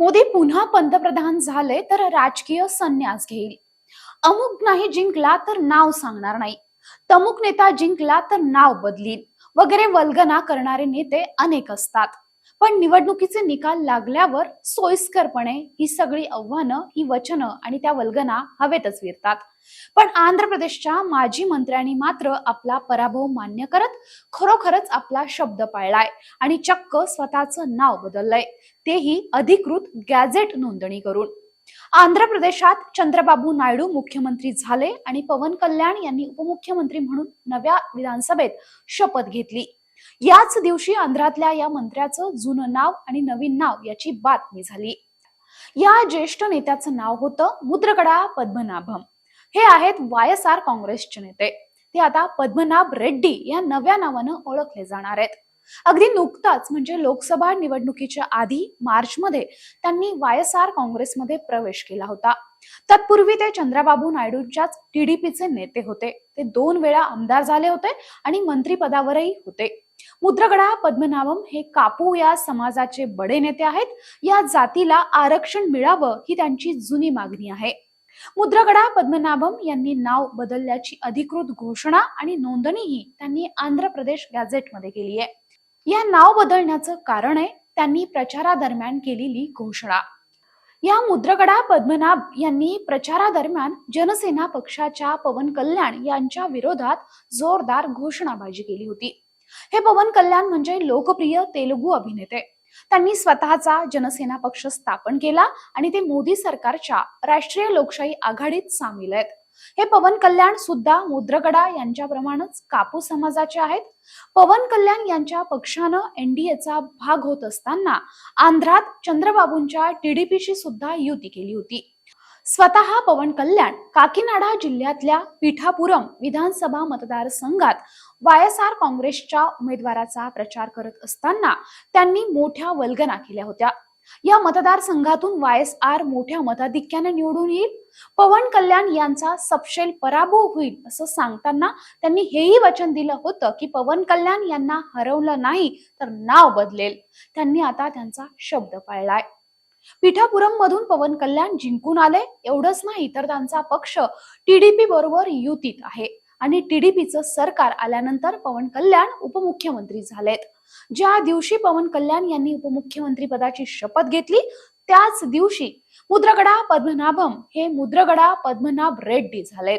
मोदी पुन्हा पंतप्रधान झाले तर राजकीय संन्यास घेईल. अमुक नाही जिंकला तर नाव सांगणार नाही. तमुक नेता जिंकला तर नाव बदलील. वगैरे वल्गना करणारे नेते अनेक असतात. पण निवडणुकीचे निकाल लागल्यावर सोयीस्करपणे ही सगळी आव्हानं ही वचनं आणि त्या वल्गना हवेतच विरतात. पण आंध्र प्रदेशच्या माजी मंत्र्यांनी मात्र आपला पराभव मान्य करत खरोखरच आपला शब्द पाळलाय आणि चक्क स्वतःचं नाव बदललंय. तेही अधिकृत गॅझेट नोंदणी करून. आंध्र प्रदेशात चंद्रबाबू नायडू मुख्यमंत्री झाले आणि पवन कल्याण यांनी उपमुख्यमंत्री म्हणून नव्या विधानसभेत शपथ घेतली. याच दिवशी आंध्रातल्या या मंत्र्याचं जुनं नाव आणि नवीन नाव याची बातमी झाली. या ज्येष्ठ नेत्याचं नाव होतं मुद्रकडा पद्मनाभम. हे आहेत वाय एस आर काँग्रेसचे नेते. ते आता पद्मनाभ रेड्डी या नव्या नावानं ओळखले जाणार आहेत. अगदी नुकताच म्हणजे लोकसभा निवडणुकीच्या आधी मार्चमध्ये त्यांनी वाय एस आर काँग्रेसमध्ये प्रवेश केला होता. तत्पूर्वी ते चंद्राबाबू नायडूंच्याच टीडीपीचे नेते होते. ते दोन वेळा आमदार झाले होते आणि मंत्रीपदावरही होते. मुद्रगडा पद्मनाभम हे कापू या समाजाचे बडे नेते आहेत. या जातीला आरक्षण मिळावं ही त्यांची जुनी मागणी आहे. मुद्रगडा पद्मनाभम यांनी नाव बदलल्याची अधिकृत घोषणा आणि नोंदणीही त्यांनी आंध्र प्रदेश गॅझेटमध्ये केली आहे. या नाव बदलण्याचं कारण आहे त्यांनी प्रचारादरम्यान केलेली घोषणा. या मुद्रगडा पद्मनाभ यांनी प्रचारादरम्यान जनसेना पक्षाच्या पवन कल्याण यांच्या विरोधात जोरदार घोषणाबाजी केली होती. हे पवन कल्याण म्हणजे लोकप्रिय तेलुगू अभिनेते. त्यांनी स्वतःचा जनसेना पक्ष स्थापन केला आणि ते मोदी सरकारच्या राष्ट्रीय लोकशाही आघाडीत सामील आहेत. हे पवन कल्याण सुद्धा मुद्रगडा यांच्याप्रमाणेच कापू समाजाचे आहेत. पवन कल्याण यांच्या पक्षानं एनडीएचा भाग होत असताना आंध्रात चंद्रबाबूंच्या टीडीपीशी सुद्धा युती केली होती. स्वतः पवन कल्याण काकीनाडा जिल्ह्यातल्या पिठापुरम विधानसभा मतदारसंघात वाय एस आर काँग्रेसच्या उमेदवाराचा प्रचार करत असताना त्यांनी मोठ्या वल्गना केल्या होत्या. या मतदारसंघातून वाय एस आर मोठ्या मताधिक्याने निवडून येईल. पवन कल्याण यांचा सपशेल पराभव होईल असं सांगताना त्यांनी हेही वचन दिलं होतं की पवन कल्याण यांना हरवलं नाही तर नाव बदलेल. त्यांनी आता त्यांचा शब्द पाळलाय. पिठापुरम मधून पवन कल्याण जिंकून आले. एवढंच नाही तर त्यांचा पक्ष टीडीपी बरोबर युतीत आहे. आणि टीडीपीचं सरकार आल्यानंतर पवन कल्याण उपमुख्यमंत्री झालेत. ज्या दिवशी पवन कल्याण यांनी उपमुख्यमंत्री पदाची शपथ घेतली त्याच दिवशी मुद्रगडा पद्मनाभम हे मुद्रगडा पद्मनाभ रेड्डी झालेत.